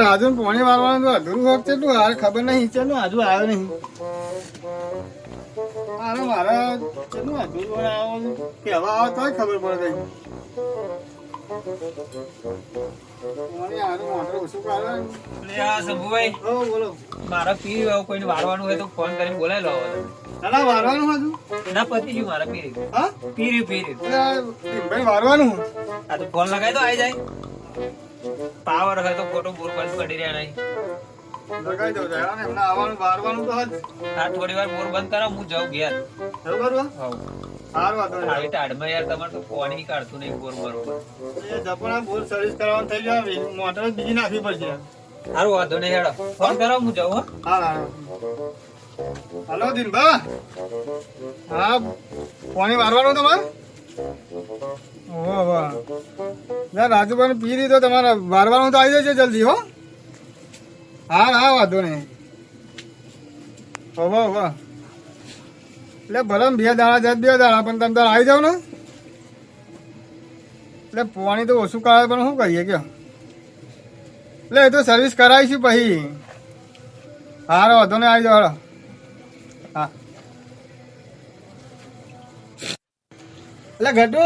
રાજુ પોણી વાળવાનું તો અધૂરું હોક કેટલું હાર ખબર નહીં ચેલું હજુ આવ્યો નહીં. અરે મારે કેટલું અધૂરું કહેવા આવે તોય ખબર પડે કઈ પીર કોઈને વાળવાનું હોય તો ફોન કરીને બોલાવી લો દાદા વારવાનું. ના પતી ગયું મારા પીર હા? પીર પીર ભાઈ વારવાનું આ તો ફોન લગાવી તો આવી જાય. પાવર હોય તો ખોટો બોર બંધ કરી રહ્યા નહીં. લગાઈ દઉં જરા ને હમણાં આવવાનું બારવાનું તો હજ. હા થોડી વાર બોર બંધ કરો હું જાઉં ઘેર. એવું કરવા સારું વાંધો નહીં. આવી ટાઢમાં યાર તમારે તો પાણી કાઢતું નહીં બોર બરોબર એ જપણા બોર સર્વિસ કરાવવાનું થઈ જાય મોટર બીજી નાખવી પડશે. સારું વાંધો નહીં હેડો. ફોન કરો હું જાઉં હા. હા હલો દિનભા હા પાણી વારવાનું તમારે? ઓહો વાહ. ના રાજુભાઈ પી દીધો તમારે વારવાનું તો આવી જશે જલ્દી, હો. હા હા, વાંધો નહીં. ઓહો વાહ એટલે ભલે બે દાડા જાય બે દાડા પણ તમે તાર આવી જાવ ને. એટલે પાણી તો ઓછું કરાવે પણ શું કરીએ કે એટલે એ તો સર્વિસ કરાવીશું પછી. હારો વાંધો નહીં, આવી જાવ હા. એટલે ઘટુ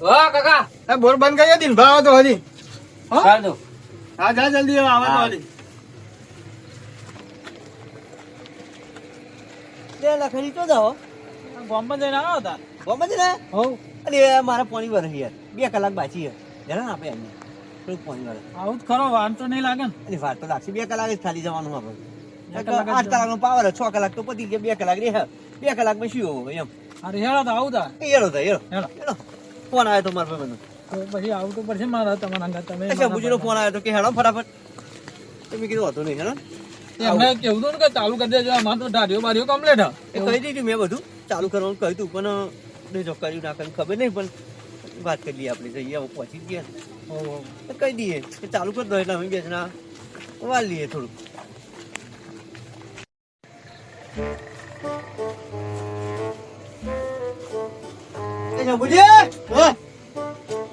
કાકા. બોર બંધ કરી દીધી ભાવ તો હજી. હો? દો. હા જા જલ્દી આવે તો. હજી. લે લખડી તો જાઓ. બોમ્બે જઈને આવ્યો હતા. ગમે છે હો. અરે મારા પાણી વરસ યાર. બે કલાક બાકી છે. જરા ને આપણે એમને. થોડુંક પાણી વરસ? આવું જ ખરો વાર તો નહીં લાગે ને. અને વાર તો લાગશે બે કલાક જ ખાલી જવાનું આપણે. આઠ કલાક જ પાવર છ. કલાક તો પતી ગયા. બે કલાક રે બે કલાકમાં શું એમ? અરે હેડો તો આવું તા. હેડો એરો ફોન આવ્યો તો મારા મને પછી આવું તો પડશે મારા તમારા અંગા તમે બુજીનો ફોન આવ્યો તો કે હેડો ફટાફટ. તમે કીધું હતું નહીં હેડો. એમને કેવું હતું કે ચાલુ કરી દેજો અમારે તો ઢાળીઓ બારીઓ કમ્પ્લીટ એ કહી દીધું મેં બધું. ચાલુ કરવાનું કહ્યું હતું પણ નહીં ના કર્યું ખબર નહીં પણ વાત કરી લઈએ આપણે જઈએ હવે પહોંચી ગયા. કહી દઈએ કે ચાલુ કરી દો એટલે અમે બે જણા વાર લઈએ થોડું.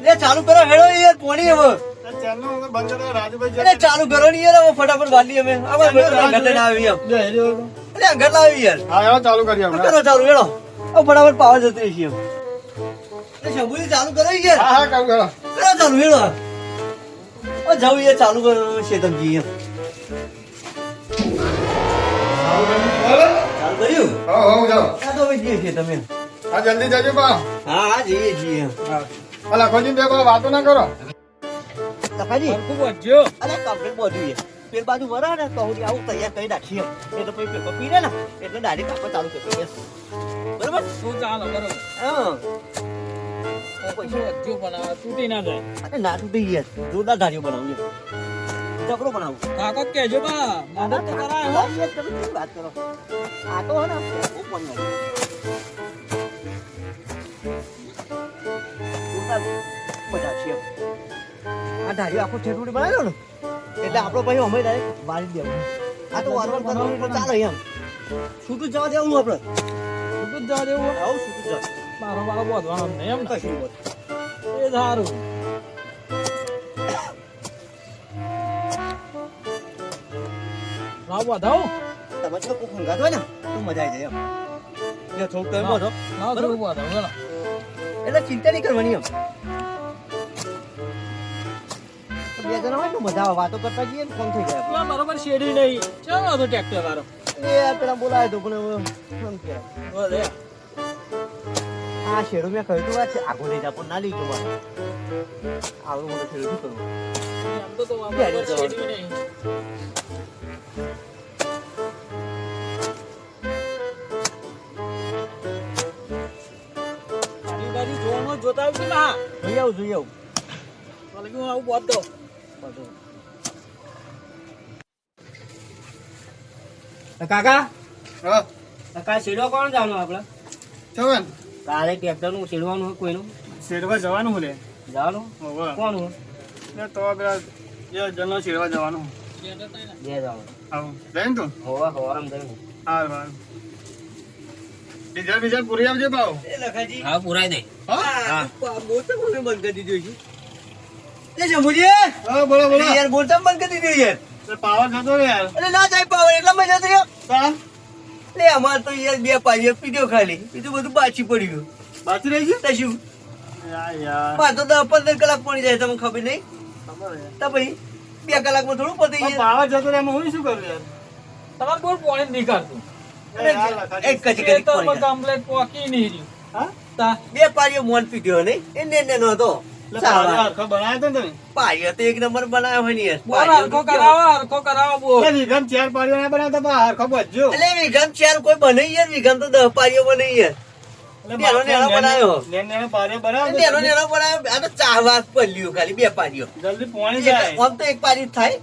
લે ચાલુ કરો હેડો યાર પોણી હવે. કરી ચાલુ કરો ને યાર હવે ફટાફટ લઈએ અમે. ઘર લઈને આવી. અરે ઘર લાવી યાર. ચાલુ હમણાં. કરો ચાલુ હેડો. ફટાફટ પાવર જતો રહી શંભુજી ચાલુ કરો યાર. હા હા કરો. કરો ચાલુ હેડો. ઓ યાર ચાલુ કરો શેતમજી એમ. ચાલુ કર્યું? હો હો જાઓ આ તો હવે જઈએ છીએ તમે. હા જલ્દી જજો પા હા હા જઈએ છીએ એમ હા લખોજી બે કોઈ વાતો ના કરો. લખાજી ખૂબ વધ્યો અરે કમ્પ્લીટ બધું પેલ બાજુ વરા ને તો હું આવું તૈયાર કરી નાખીએ. એ તો પછી પેપર પીને ને એટલે ડાયરેક્ટ આપણે ચાલુ કરી દઈએ. બરાબર? તું ચાલો? બરોબર હા. ખૂબ વધ્યો પણ તૂટી ના જાય. અરે ના તૂટી યાર. જોરદાર ધારીઓ બનાવું બનાવું. કાકા કેજો બા. મદદ તો કરાય હો. તમે વાત કરો? આ તો હે ને બહુ પણ મજા છે. આ ધારીઓ આખો ઠેઠુડી બનાવ્યો ને એટલે આપણો પછી અમે ડાયરેક્ટ દેવું આ તો વારવાર કરવાનું પણ ચાલે. એમ છૂટું જવા દેવું આપણે જ જવા દેવું આવું છૂટું જવા મારો મારો બોધવાનો નહીં એમ કશું નહીં એ તમે તો ને? તો મજા આવી જાય એમ. એટલે થોડું ચિંતા નહીં કરવાની એમ. બે જણા હોય ને મજા આવે વાતો કરતા જઈએ ને ફોન થઈ ગયા બરોબર શેડી નહીં. ચાલો તો ટ્રેક્ટર વાળો. એ પેલા બોલાય તો પણ. બોલે આ શેડો મેં કહ્યું વાત છે. આગો લઈ જા પણ ના લઈ જવા આવડું મોટો શેડો શું કરવું જોતા આવજો ને હા. જોઈ આવું જોઈ આવું. તો હું આવું બોધ દઉં. કાકા? હા. કાકા શેડવા કોણ જવાનું આપણે ચવન કાલે ટ્રેક્ટરનું શેડવાનું હોય કોઈનું? શેરવા જવાનું હું રે જવાનું. કોણ હોય? ને તો પેલા જે જણનો શેરવા જવાનું. બે જવાનું. આવું. જઈને તું? હોવા હોવા આમ જવાનું હા હારું. ડીઝલ બીજલ પૂરી આવજે ભાવ હા પૂરાય દે. હા? બંધ કરી દીધું છે એ હા બોલો બોલો. યાર બોલતા બંધ કરી દીધું યાર. પાવર જતો રે યાર. અરે ના જાય પાવર એટલા મજા થયો તા લે અમાર તો યાર બે પાડીઓ પીધો ખાલી. બીજું બધું બાચી પડ્યું. બાકી રહી ગયું? શું યાર યાર તો દસ પંદર કલાક પડી જાય તમને ખબર નહીં? તો પછી બે કલાકમાં થોડું પતી જાય. પાવર જતો રે એમાં હું શું કરું યાર? તમારે બોર પોણી નહીં એક કચી કરી ખેતરમાં કમ્પ્લેટ પોકી નહીં રહ્યું. હા? તા. બે પાડીઓ મોન પીધો નહીં. એ ને બનાવ્યો તો પાયો તો એક નંબર બનાવ્યો હોય ને યાર. બોર હરખો કરાવો હરખો કરાવો બોર એ ચાર પાડીઓ ના બનાવતા પણ હરખો બચજો એટલે વિઘમ ચાર કોઈ બનાવી યાર. વિઘમ તો દસ પાડીઓ બને યાર. એટલે નેનો નેનો બનાવ્યો. નેનો નેનો પાડીઓ નેનો નેનો બનાવ્યો. આ તો ચાર વાર પડ્યું ખાલી બે પાડીઓ જલ્દી પોણી એટલે જાય. આમ તો એક પાડી જ થાય.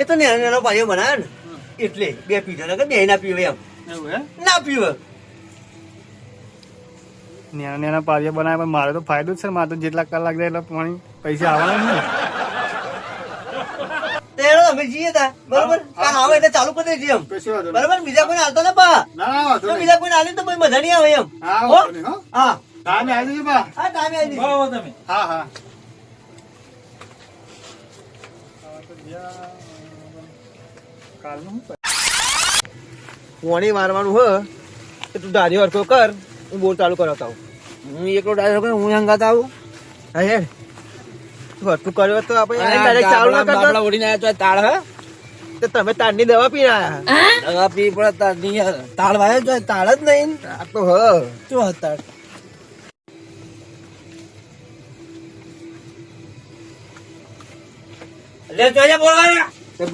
એ તો નેનો નેનો પાડીઓ બનાવ્યો ને એટલે બે પીધો ને બે ના પીવે એમ. ના પીવે. નાના નાના પારીઓ બનાવે પણ મારે તો ફાયદો જ છે મારે તો જેટલા કલાક જાય એટલા પાણી પૈસા આવવાના છે તો એનો અમે જઈએ તા બરોબર? કામ આવે એટલે ચાલુ કરી દેજે એમ. કશું વાંધો નહીં. બરોબર? બીજા કોઈ હાલતો ને પા ના ના. બીજા કોઈ હાલે તો મજા નહીં આવે એમ. હા હો? વાંધો નહીં, હો. હા. ટાઈમે આવી જજો બા. હા ટાઈમે આવી જઈએ. તમે. હા હા. કાલનું શું પોણી મારવાનું હ તો તું ડારી હરખો કર હું બોર ચાલુ કરાવતા આવું. હું એકલો ડારી હરખો હું હંગાત આવું. હા હેડ. હરખું કર્યો તો આપણે ડાયરેક્ટ ચાલુ ના કરતા. ઓડીને આવ્યા તો તાળ હે? તો તમે તાળની દવા પી રહ્યા દવા પી પણ તાળની તાળ વાયો જો તાળ જ નહીં. આ તો હ. શું હતા લે જોયા બોલવા. તો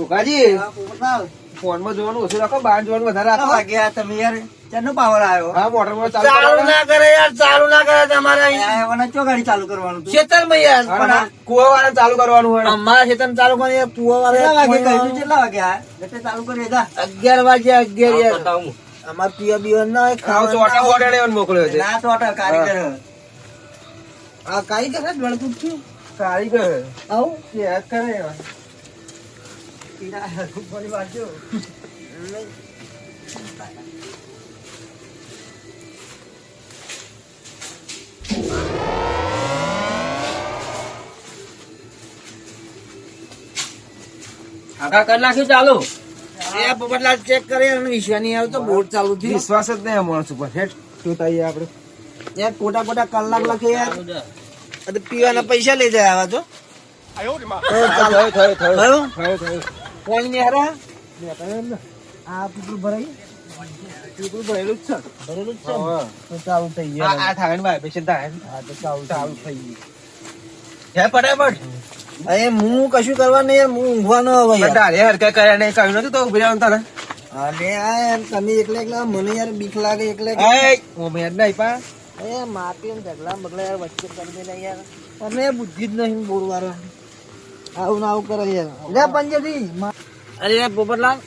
દુકાજી ફોનમાં જોવાનું ઓછું રાખો બહાર જોવાનું વધારે રાખો. વાગ્યા તમે યાર. ચાનો પાવર આવ્યો? હા મોટરમાં ચાલુ ચાલુ ના કરે યાર ચાલુ ના કરે તમારે ચો ગાડી ચાલુ કરવાનું ખેતરમાં યાર. હા, કુવા વાળા ચાલુ કરવાનું હોય. અમારા ખેતર ચાલુ કરે યાર કુવા વાળા કેટલા વાગ્યા ચાલુ કરી અગિયાર વાગ્યા અગિયાર યાર. અમાર પિયા બિયા ના હોય ખાવ ચોટા ઓડેડે મોકલ્યો છે. ના ટોટા કારીગર. આ કારીગર જ વળતું છું. કારીગર. આવું? ચેક કરે. કાકા કરી નાખ્યું ચાલુ? એ પોપટલાલ ચેક કરે અને વિશ્વા નહીં આવતો બોર્ડ ચાલુ થયું. વિશ્વાસ જ નહીં માણસ ઉપર હેઠ શું થાય આપણે? યાર ખોટા ખોટા કલાક લખે યાર. પીવાના પૈસા લઈ જાય આવા તો. તો ચાલો. થયો થયો થયો. થયો થયો. કોણ ને હારા મેં કહ્યું આ પીપળું ભરાઈ પીપળું ભરેલું જ છે ભરેલું જ છે તો ચાલુ થઈ ગયા આ થાય ને ભાઈ પેશન્ટ થાય હા તો ચાલુ ચાલુ થઈ ગયું હે ફટાફટ અરે હું કશું કરવા નહીં હું ઊંઘવાનો હવે તારે હરકત કર્યા નહીં કહ્યું નતું તો ઊભી રહેવાનું તારે અરે આ યાર તમે એકલા એકલા મને યાર બીક લાગે એકલા હું મેં નહીં પા એ માપી ઝઘડા બગડા યાર વચ્ચે કરી દે યાર તમે બુદ્ધિ જ નહીં બોર વાળા આવું ને આવું કરે યાર. લે પંજાબી. અરે યાર પોપટલાલ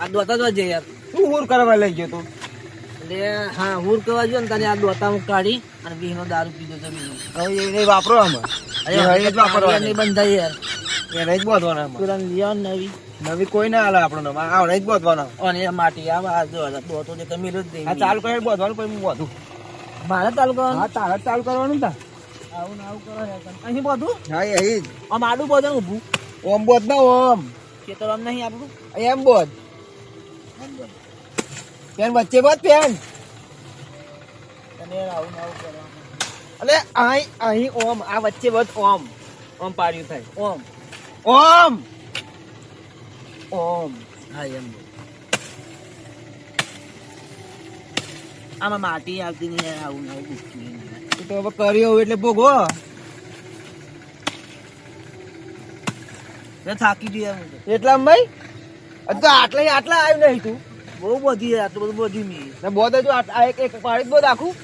આ દોતા વાજે યાર. તું હુર કરવા લઈ ગયો તું? એટલે હા હુર કરવા જો ને તારે આ દોતા હું કાઢી અને બીનો દારૂ પીધો તો બીનો હવે એ વાપરો આમ. અરે એ હવે જ વાપરવા નહીં બંધાય યાર. એને જ બોધવાના. તુરંત લિયો નવી. નવી કોઈ ના હાલે આપણો નામ આવડે જ બોધવાના. અને માટી આ આ જો દોતો જે તમે જ દે આ ચાલુ કરે બોધવાનું પછી હું બોધું. મારે ચાલુ કરવાનું? હા તારે જ ચાલુ કરવાનું ને તાર. આવું ને આવું કરો અહીં બધું? હા અહીં જ. આમ આડું બધું ઊભું? ઓમ બોધ ના ઓમ. ખેતર આમ નહીં આપણું એમ બોધ. પેન વચ્ચે બોધ પેન અને આવું આવું અલે અહીં અહીં ઓમ આ વચ્ચે બોધ ઓમ. ઓમ પાડ્યું થાય. ઓમ. ઓમ. ઓમ. હા એમ આમાં માટી આવતી નહીં આવું આવું તો હવે કર્યો એટલે ભોગવો. થાકી ગયા એટલા ભાઈ? તો આટલા આટલા આવ્યું નહીં તું. બહુ બધી આટલું બધું બધી મી ને તો આ એક એક પાડી બહુ આખું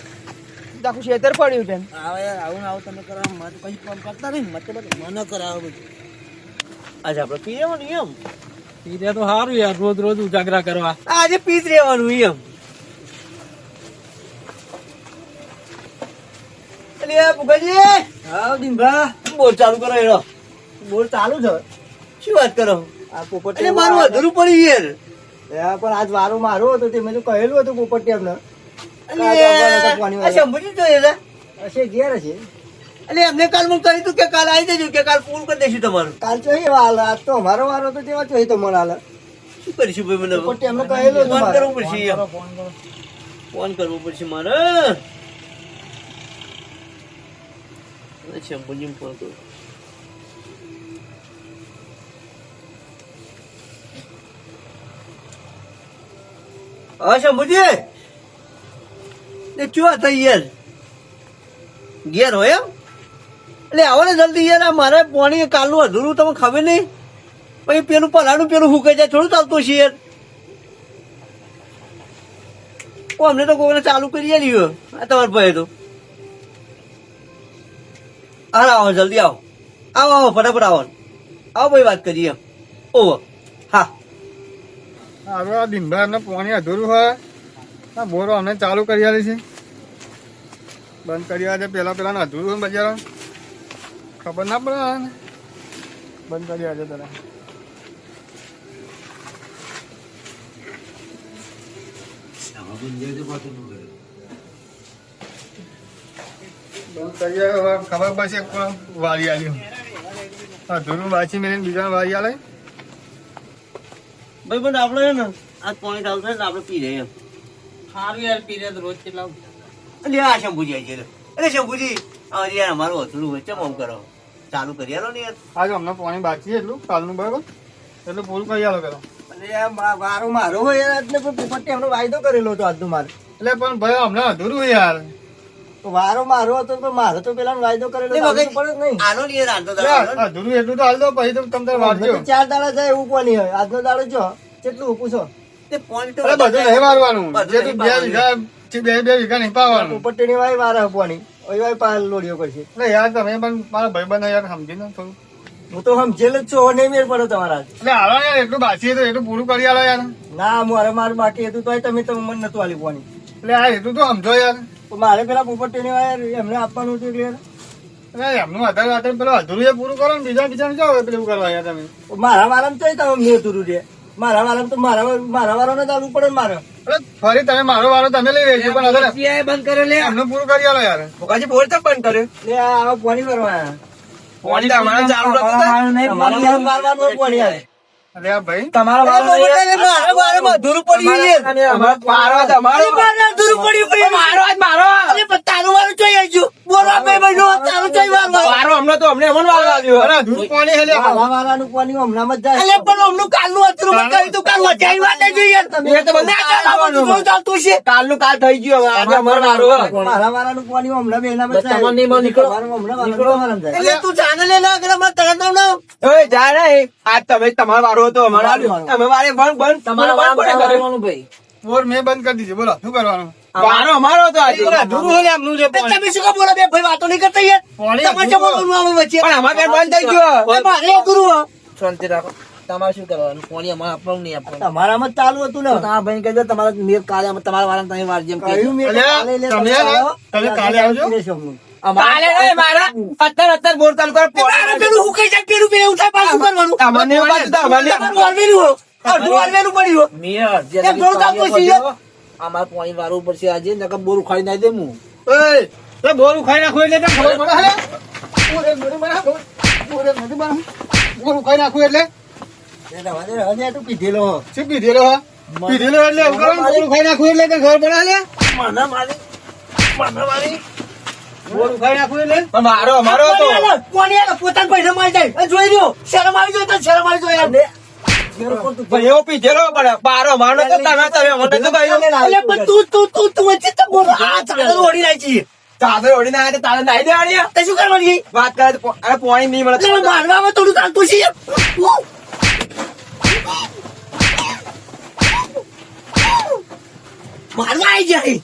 આખું શેતર પડ્યું છે આવે આવું આવું તમે કરો મત કઈ કામ કરતા નહીં મત બધું. મને કરાવો બધું. આજે આપણે પી રહેવાનું એમ. પીધે તો સારું યાર રોજ રોજ ઉજાગરા કરવા. આજે પી જ રહેવાનું એમ. અલે ભુગાજી. હા દિનભા. બોર ચાલુ કરો એનો બોર ચાલુ છે શું વાત કરો? આ પોપટ એટલે મારું અધૂરું પડી યાર પણ આજ વારો મારો હતો તે મેં કહેલું હતું પોપટી એમને સમજી આ એટલે હશે ઘેર હશે. એટલે એમને કાલ હું કહી તું કે કાલ આવી દેજો કે કાલ પૂરું કરી દઈશું તમારું. કાલ જોઈએ હાલ આજ તો અમારો વારો તો તેવા જોઈએ તો મને હાલ. શું કરીશું ભાઈ મને? એમને કહેલું ફોન કરવું કરવો પડશે ફોન કરવો પડશે મારે. અરે будем ફોન А что будет? એ ચો થઈ યાર ઘેર હોય એમ એટલે આવો ને જલ્દી યાર આ મારે પાણી કાલનું અધૂરું તમને ખબર નહીં પછી પેલું પલાનું પેલું હુકાઈ જાય થોડું ચાલતું છે યાર અમને તો કોઈને ચાલુ કરી આલ્યું આ તમારો ભાઈ તો હાલ આવો જલ્દી આવો. આવો આવો ફટાફટ આવો. આવો ભાઈ વાત કરીએ. ઓહો હા. હારું આ દિનભર ને પાણી અધૂરું હોય આ બોરો અમને ચાલુ કરી આલી છે. બંધ કરી આજે પેલા પેલા ને અધૂરું હોય બજાર. ખબર ના પડે. બંધ કરી આજે તને. બંધ આવે, હવે ખબર પડશે કોણ વારી આવ્યું અધૂરું વાંચી મેળવીને બીજા વારી આવે ભાઈ પણ આપણે છે ને આ પાણી ચાલુ થાય ને આપણે પી રહીએ એમ સારું યાર પી તો રોજ કેટલા એટલે આ શંભુજી આવી ગયેલો. અરે શંભુજી અરે યાર અમારું અધૂરું વચ્ચે આમ કરો? ચાલુ કરી આલો ને યાર. આજે અમને પાણી બાકી છે એટલું કાલનું બરાબર. એટલું પૂરું કરી આલો પેલા. અને આ વારો મારો હોય યાર એટલે પણ પોપટે એમનો વાયદો કરેલો હતો આજનો મારે એટલે પણ ભાઈ હમણાં અધૂરું છે યાર. વારો મારો હતો પણ મારો તો પેલા વાયદો કરેલો નહીં આનો. અધૂરું એટલું તો પછી તો તમે વાંચજો. ચાર દાડા જાય એવું કોની હોય? આજનો દાડો જો કેટલું પૂછો તે પાણી બધું નહીં મારવાનું જે તું બે વીઘા બે બે વીઘા નહીં પાવાનું. પોપટેની વાય વારે પોણી. ઓય વાય પાલ લોડીઓ કરશે. એટલે યાર તમે પણ મારા ભાઈ બંધ યાર સમજી ને થોડું. હું તો સમજેલ જ છું નહીં મેળ પડે તમારા એટલે હાલો યાર એટલું બાકી છે એટલું પૂરું કરી આલો યાર. ના મારે મારું બાકી હતું તો તમે તમે મને નતું આલી પોવાની એટલે આ એટલું તો સમજો યાર. મારે પેલા પોપટેની વાય એમને આપવાનું હતું એટલે એટલે એમનું આધાર આધાર પેલું અધૂરું એ પૂરું કરો ને બીજા બીજા જાઓ પેલું કરવા યાર તમે? મારા વારામાં તો તમે મેં તુરું રે મારા વારામાં તો મારા મારા વારાને ને ચાલવું પડે ને મારે. ફરી તમે મારો વારો તમે લઈ લેજો પણ અગર બંધ કરે લે. એમનું પૂરું કરી આલો યાર. ભોગાજી બોલ તો બંધ કર્યો? લે પોણી કરવા પાણી તમારે ચાલુ રાખો તમારા વારા મારવાનું પોણી આવે અરે આ ભાઈ. તમારો મારા વારામાં પડ્યું યાર. મારો મારે પડ્યું મારો મારો અરે પણ તારું વારું ચોઈ ભાઈ તારું. મારો તો આવ્યો. અરે પાણી મારા હમણાં જાય. અલે પણ હમણાં કાલનું તું કાલ જોઈએ. તમે. એ તો ચાલતું છે. કાલનું કાલ થઈ ગયું હવે. આજે મારો મારા પોણી હમણાં તમારે નહીં બહાર નીકળો. તમારું હમણાં વારાનું વારામાં જાય. એટલે તું જાણે લે ના કરે અમારે તરત ના. ઓય જા રે આજ તમે તમારો વારો હતો અમારો તમે વારે. બંધ બંધ. તમારો કર્યો? બોર મેં બંધ કરી દીધી. બોલો શું કરવાનું? વારો અમારો તો આજે. અધૂરું હે લે એમનું છે તમે શું બોલો બે ભાઈ વાતો નહીં કરતા યાર તમારે શું બોલવાનું આવે વચ્ચે? પણ અમાર ઘર બંધ થઈ ગયો. એ મારે અધૂરું શાંતિ રાખો. તમારે શું કરવાનું? પાણી અમારે આપવાનું નહીં આપવાનું? તમારામાં જ ચાલુ હતું ને. તમારા ભાઈ કહી દો તમારા મેર કાલે તમારા વાળા તમે વાર જેમ કહ્યું મેં કાલે તમે કાલે આવજો. કાલે મારા અત્યારે અત્યારે બોર ચાલુ કરો મારે જાય પેલું બે પાછું કરવાનું? તમને પાછું પડ્યું. અમારે પાણી વાળવું પડશે આજે નકર બોરું ખાઈ નાખી દે હું એ બોરું ખાઈ નાખું એટલે ખબર પડે? બોર. બોર બનાવતો. નાખું એટલે તો પીધેલો હો. શું પીધેલો હે? પીધેલો એટલે કરો ને, નાખું એટલે ખબર પડે? મને મારી મને મારી બોર પણ મારો અમારો? પોતાના પૈસા મારી જાય જોઈ રહ્યો શરમ આવી તો શરમ આવી જાય પણ એવો પીધેલો પણ બારો અમારો તો તમે તમે અમને તો કહ્યું અલે પણ તું તું તું તું વચ્ચે તો બોલ આ ચાદર છે. ચાદર ઓઢીને આવ્યા તો તારે નાઈ દેવાની તે શું કરવાની વાત કરે તો અરે પાણી નહીં મળે એટલે તો મારવામાં થોડું ચાલતું છે. મારવા આવી જાય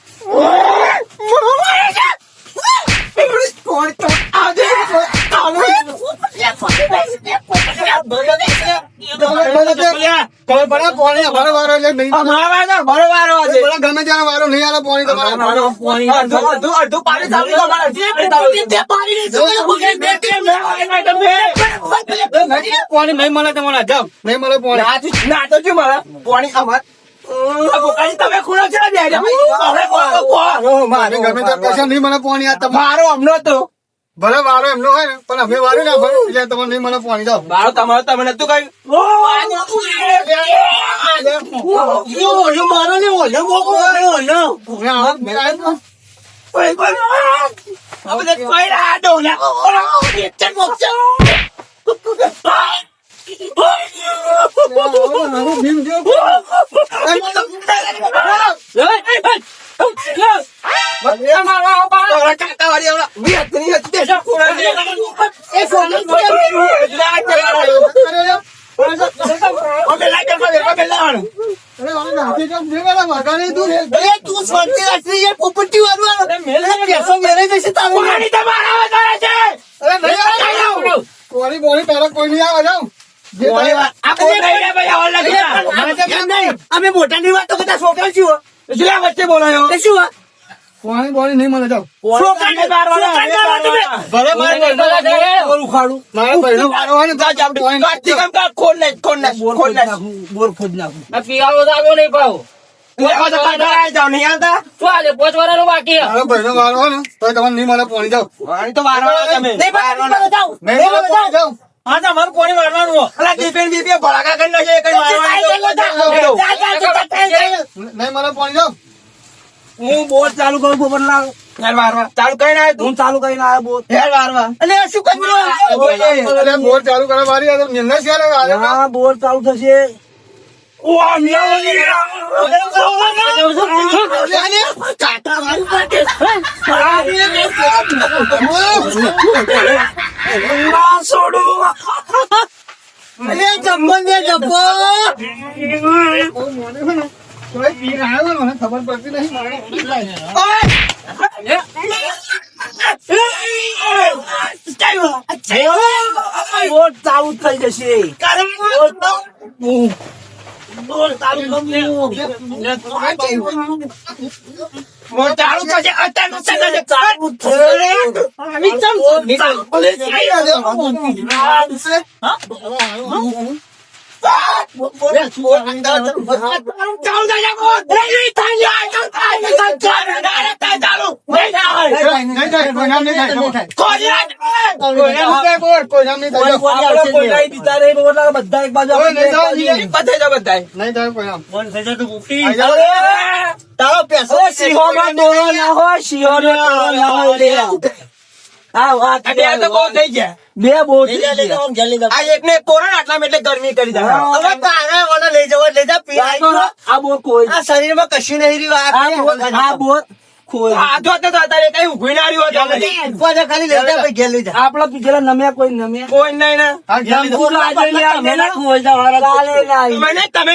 મારવા આવી જાય. પાણી તો આજે પડે પાણી નહીં મળે તમારે જાવ નહીં મળે પાણી ના તો- શું મારા પાણી અમાર મળે મારો હમણાં તો ભલે વારો એમનો હોય ને પણ અમે વારો ના ભરો એટલે તમને નહીં મને પાણી દો વારો તમારો તમે નતું કઈ મારો ને ઓલો મોકો ઓલો હવે આવો, મેં આવ્યો તો. આવો, ભીમ જેવો. અરે, હવે નાખી દો, બે વાળા વાઘાણી તું રે. તું શાંતિ રાખજે યાર પોપટી વાળવાનો પેસો મેળવી જશે તારે અરે, નહીં આવે. કોરી બોરી તારા કોઈ નહીં આવે જાઓ. જે તારે- અમે મોટા ની વાત તો બધા છોકરા છું વચ્ચે બોલાયો તે શું કોરી બોરી નહીં મને જાઓ છોકરાને મારવાના, ભલે મારે ઉખાડું મારા ભાઈનો વારો હોય ને તો જ આમ કોઈ નહીં. કાઢી કામ કાઢ, પાણી નાખ, ખોલ નાખ, બોર ખોદ નાખું. તો આવ્યો નહીં મને જાઓ, નહીં? શું નહીં મને પાણી જાઓ. હા, કઈ બોર ચાલુ કરું પોપટલાલ હેર વારવા. ચાલુ કઈ તું? હું ચાલુ કરીને આવ્યો બોર હેર વારવા. અને શું કર્યું અરે, બોર ચાલુ કરવા વારી આ છે હા બોર ચાલુ થશે. કાકા મારી પાસે ના છોડું. અરે ને જબ્બો છે ને. તોય પીને આવ્યો મને ખબર પડતી નહીં. મારે ચાલુ બધા એક બાજુ થાય, બાજુ. બધા નહીં થાય કોઈ થઈ જાય તો ઉપટી. તારો પેસો સિંહોમાં દોરો ના હોય, સિંહોનો દોરો ના હોય, આ વાત તો બહુ થઈ ગયા. બે બહુ. આ એક કોરોના આટલામાં એટલે ગરમી કરી દે. હવે તારે ઓલો લઈ જવો, લઈ જા, પી આ બોર કોઈ આ શરીરમાં કશું નહીં રહ્યું આ બોર કોઈ આ જો તો અત્યારે કઈ ઊભી ના રહ્યું હતું. પાછા ખાલી લઈ જા, લઈ જા. આપણા પીછેલા નમ્યા કોઈ નમ્યા? કોઈ નહીં ને. હા, ઘેર લીધો. તમે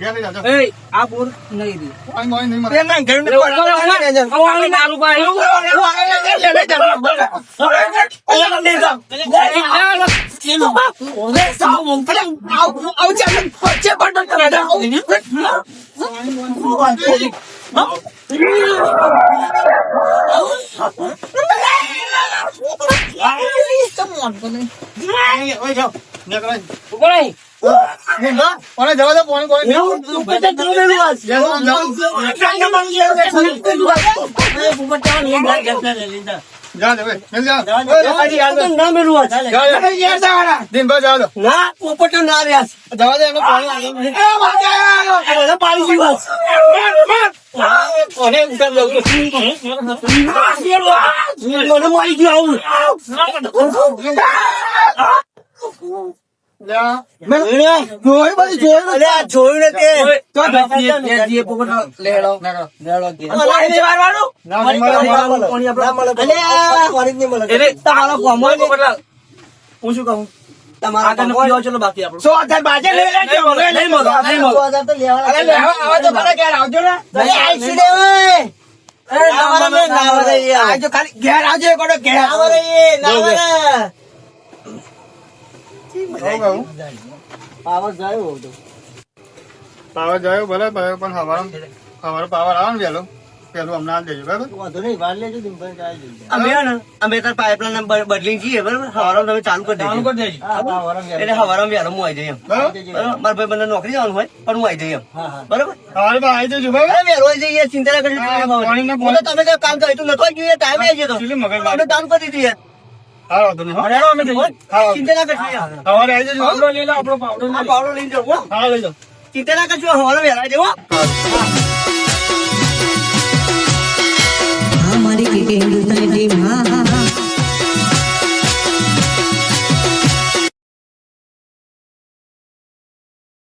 હારા ચાલે નહીં. મને તમે કોઈ ના જો અરે એક તમે ખોઈ. ઓય! ઘેર લઈ જાઓ, ઘેર લે. ઓય, લઈ જાઓ, ઘેર લઈ જાઓ. હા, હવે કોઈ નહીં. ઓય! ઘેર લઈ જાઓ. ઓલું તો હું કરીએ પડશે. એ પાણી નહીં આવો અમાર. હવે શું મને માન થાય? ઘેર લઈ જાઓ, ઘેર લઈ જાઓ, ઘેર જવા દો, જાઓ, જાઓ. દિનભર જાઓ દો. ના રહ્યા. જવા દે, એમને પાણી પાણી પીવા મને મળી ગયું આવું તે. હું શું કહું? તમારા ચલો બાકી આપણો. સો હજાર બાજે લઈ લેજો. નહીં મળો, નહીં મળો. અરે લેવા આવા તો ખરા ઘેર આવજો ને. અરે આઈસી દે ઓય. યાર આવજો ખાલી ઘેર આવજો ઘેર ના વરે એ ના વરે કહું, કહું. પાવર જાય તો. પાવર જાય ભલે ભાઈ પણ સવારે સવારે પાવર આવે ને વહેલો. પેલું હમણાં દેજો બરાબર? વાંધો નહીં વાર લેજો દિનભાઈ ચાલી જજો અમે ને અમે તાર બદલી જઈએ બરાબર? હવારમાં તમે ચાલુ કરી દેજો. કરી દેજો. એટલે હવારમાં વહેલો હું આવી જઈએ એમ. બરાબર? મારા ભાઈ બંને નોકરી જવાનું હોય પણ હું આવી જઈએ બરાબર? સવારે આવી જજો ભાઈ વહેલો આવી જઈએ ચિંતા ના કરજો તમે કામ કર્યું તું? આવી જોઈએ ટાઈમ આવી જતો મગજ કામ કરી દીધી હાલો તો નહીં હાલો અમે ચિંતા ના કરજો હવારે આવી જજો. આપણો લઈ લો આપણો પાવડો ના પાવડો લઈ જાવ હા. લઈ જાવ ચિંતા ના કરજો હવારે વેલા દેવો અમારી હિન્દુસ્તાની માં